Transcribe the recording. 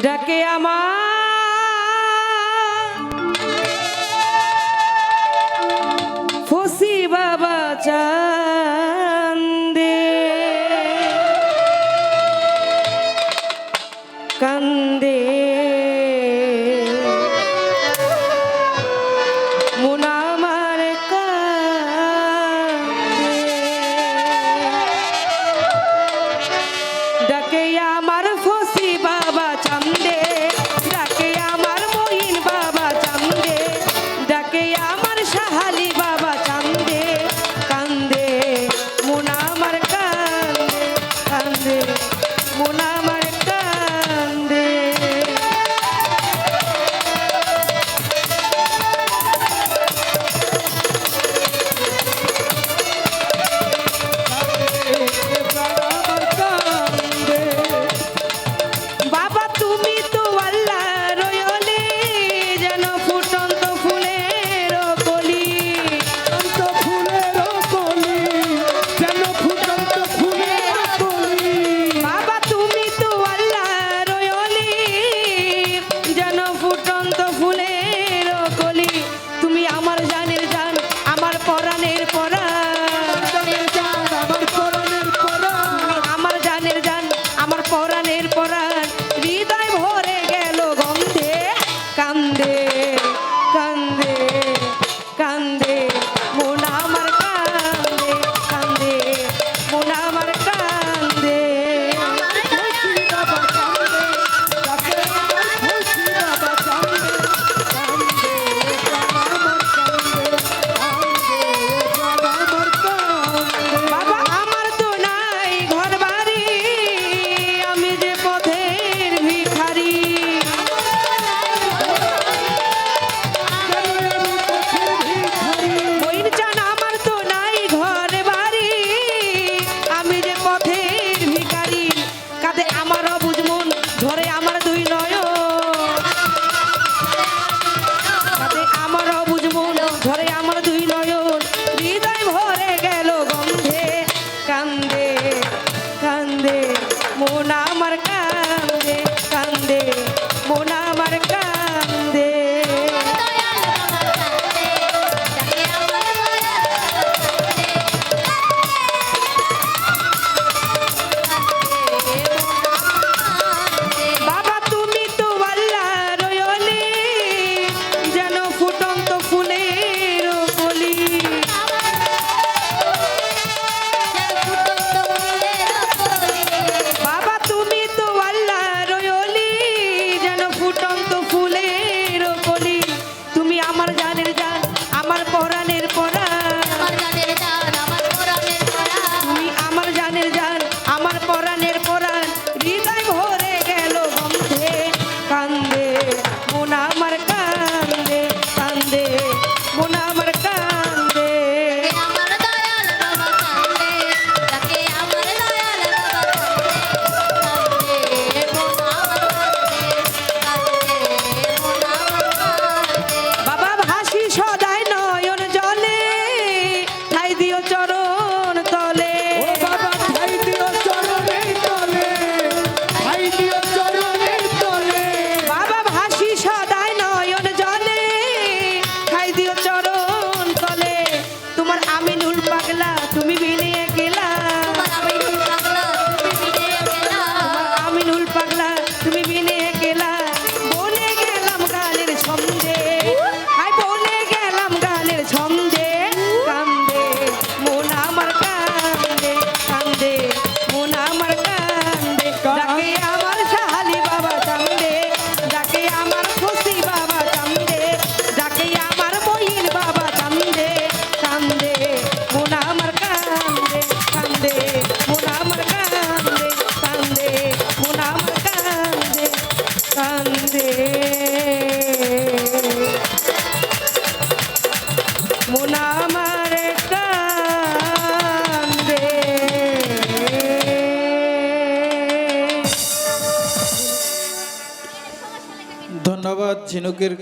ডাকে আমার। ফসি বাবা চা you know. কান্দে মোনামার কান্দে। ধন্যবাদ ঝিনুকের